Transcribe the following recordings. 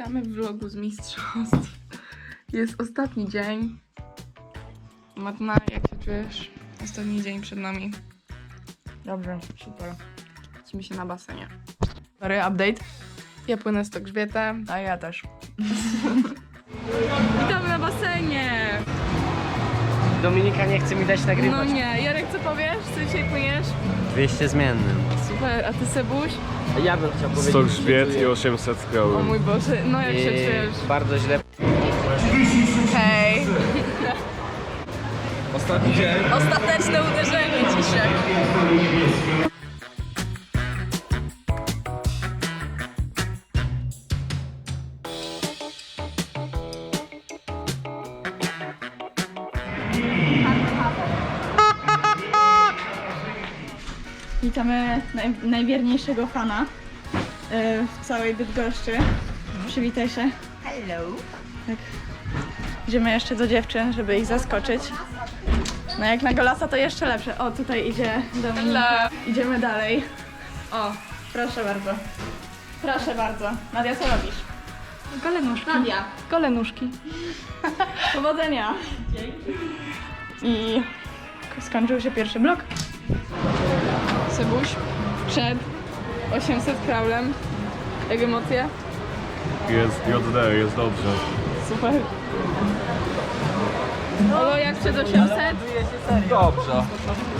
Witamy w vlogu z mistrzostw. Jest ostatni dzień. Matna, jak się czujesz? Ostatni dzień przed nami. Dobrze, super. Widzimy się na basenie. Sorry, update. Ja płynę z grzbietem. A ja też. Witamy na basenie! Dominika nie chce mi dać No nagrywać. nie, Jarek, powiesz? Co dzisiaj płyniesz? 200 zmiennym. Super, a ty Sebuś? Ja bym chciał powiedzieć. 100 że grzbiet i dziękuję. 800 O krały. mój Boże, no jak się I czujesz? Bardzo źle. Hej! Ostatni dzień. Ostateczne uderzenie dzisiaj. Witamy naj, najwierniejszego fana y, w całej Bydgoszczy. Przywitaj się. Hello. Tak. Idziemy jeszcze do dziewczyn, żeby ich zaskoczyć. No jak na golasa to jeszcze lepsze. O, tutaj idzie Dominika. Idziemy dalej. O, proszę bardzo. Proszę bardzo. Nadia, co robisz? Golenuszki. Nadia. Golenuszki. Powodzenia. I skończył się pierwszy blok. Sebuś przed 800 kraulem. Jak emocje? Jest JD, jest dobrze. Super. Olo, jak przed 800? Dobrze.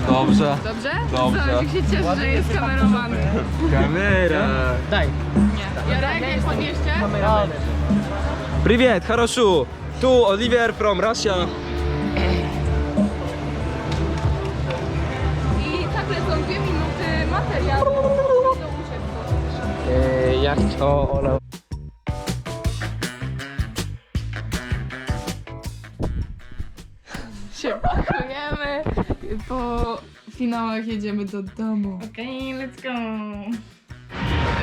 Dobrze. Dobrze? Dobrze. Zobacz, jak się cieszy, że jest kamerowany. Kamera. Daj. Jarek, jak podnieście? Привет, хорошо. Tu Oliver from Russia. Ucieczki. Yy, ja o, Ola. się pakujemy. Po finałach jedziemy do domu. Okej, let's go.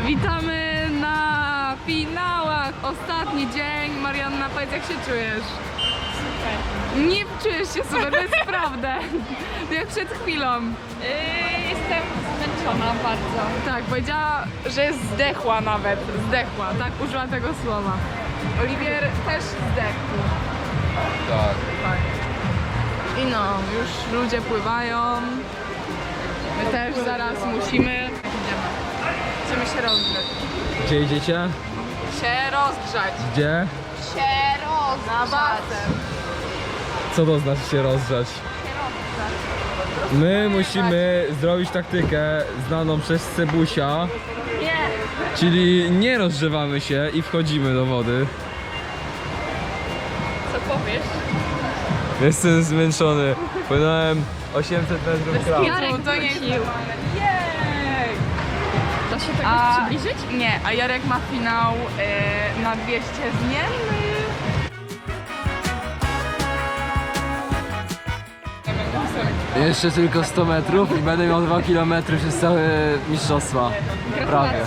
Witamy na finałach. Ostatni dzień. Marianna, powiedz jak się czujesz? Nie czujesz się super, to jest prawda. Jak przed chwilą. Yy, jestem zmęczona bardzo. Tak, powiedziała, że jest zdechła nawet. Zdechła, tak użyła tego słowa. Oliwier też zdechł. Tak. Tak. I no, już ludzie pływają. My też zaraz musimy. Idziemy. Chcemy się rozgrzać. Gdzie idziecie? Się rozgrzać. Gdzie? Się rozgrzać. Na basen. Co to znaczy się rozgrzać? My musimy zrobić taktykę znaną przez Sebusia, Nie. czyli nie rozgrzewamy się i wchodzimy do wody. Co powiesz? Jestem zmęczony. Płynąłem 800 metrów kraul. Jarek to nie! Da się tak A- przybliżyć? Nie, a Jarek ma finał e, na 200 zmiennych. Jeszcze tylko 100 metrów i będę miał 2 km przez całe mistrzostwa. Prawie.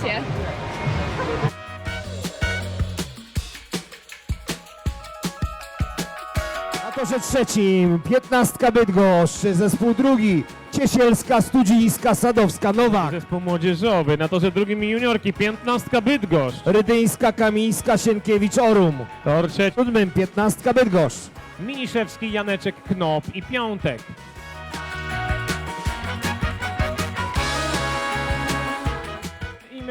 Na torze trzecim 15 Bydgoszcz, zespół drugi Ciesielska, Studzińska, Sadowska, Nowak, Zespół młodzieżowy, na torze drugim juniorki, 15 Bydgoszcz. Rydyńska, Kamińska, Sienkiewicz, Orum. Tor trzeci, Siódmym 15 Bydgoszcz. Miniszewski, Janeczek, Knop i Piątek.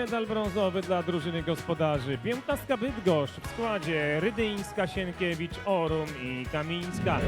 Medal brązowy dla drużyny gospodarzy. 15 Bydgoszcz w składzie Rydyńska, Sienkiewicz, Orum i Kamińska.